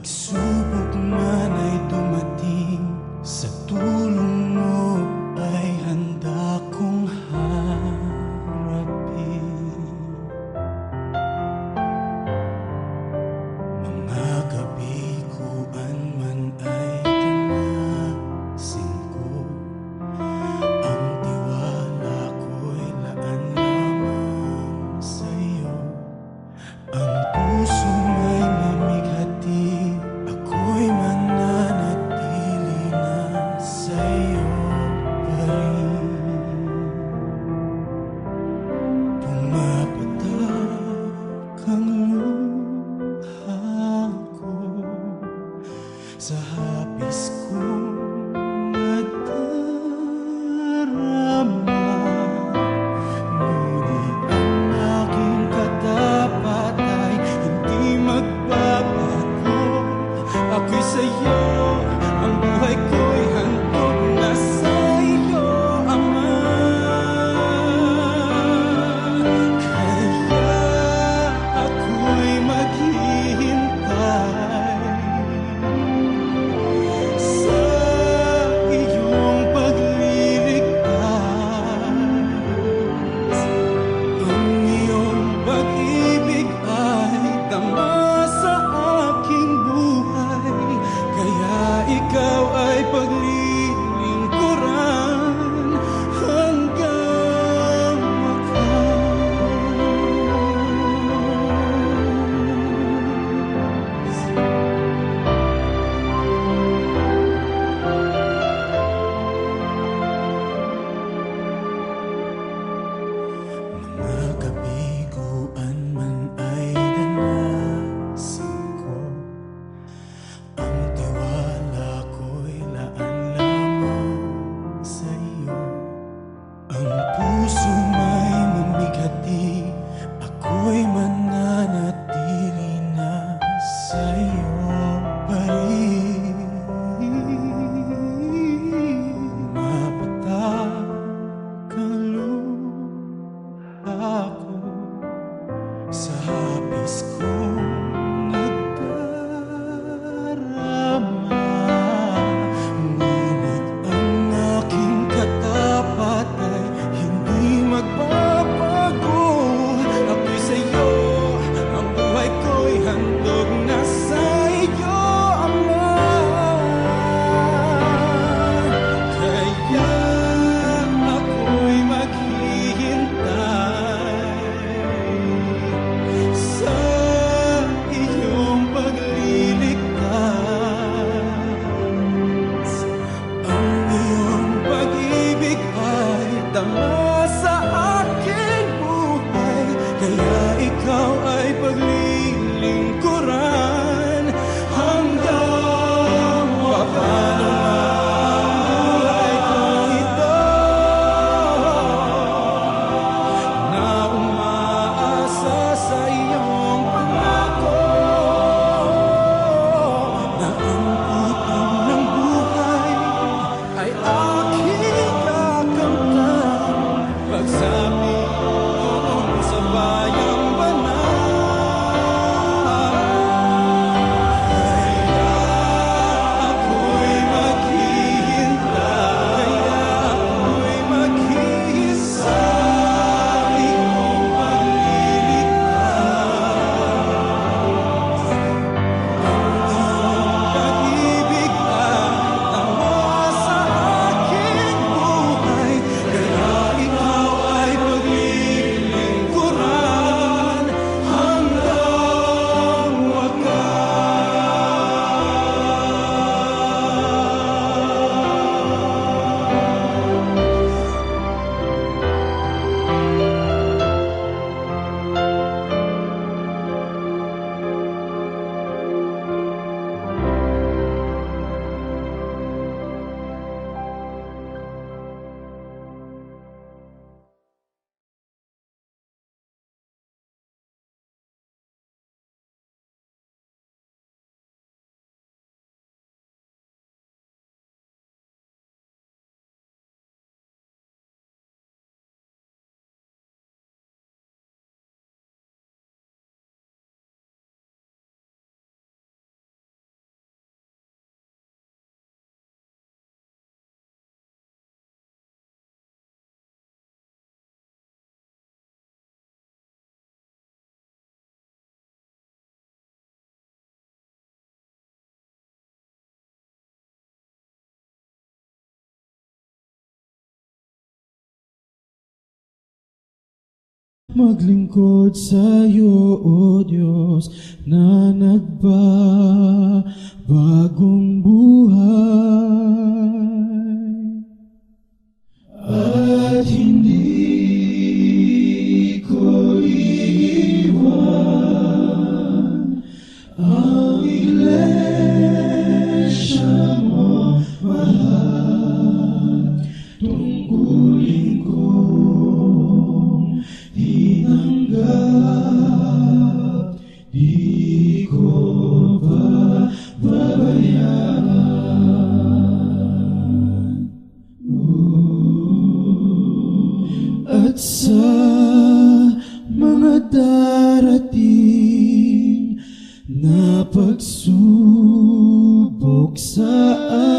Soon. sa'yo Ang buhay ko'y handog na sa'yo, Ama. Kaya ako'y maghihintay Sa iyong pagliligtas. Ang iyong pag-ibig ay Maglingkod sa iyo, O Diyos, na nagbabagong di ko ba babayaan. At sa mga darating na pagsubok sa akin,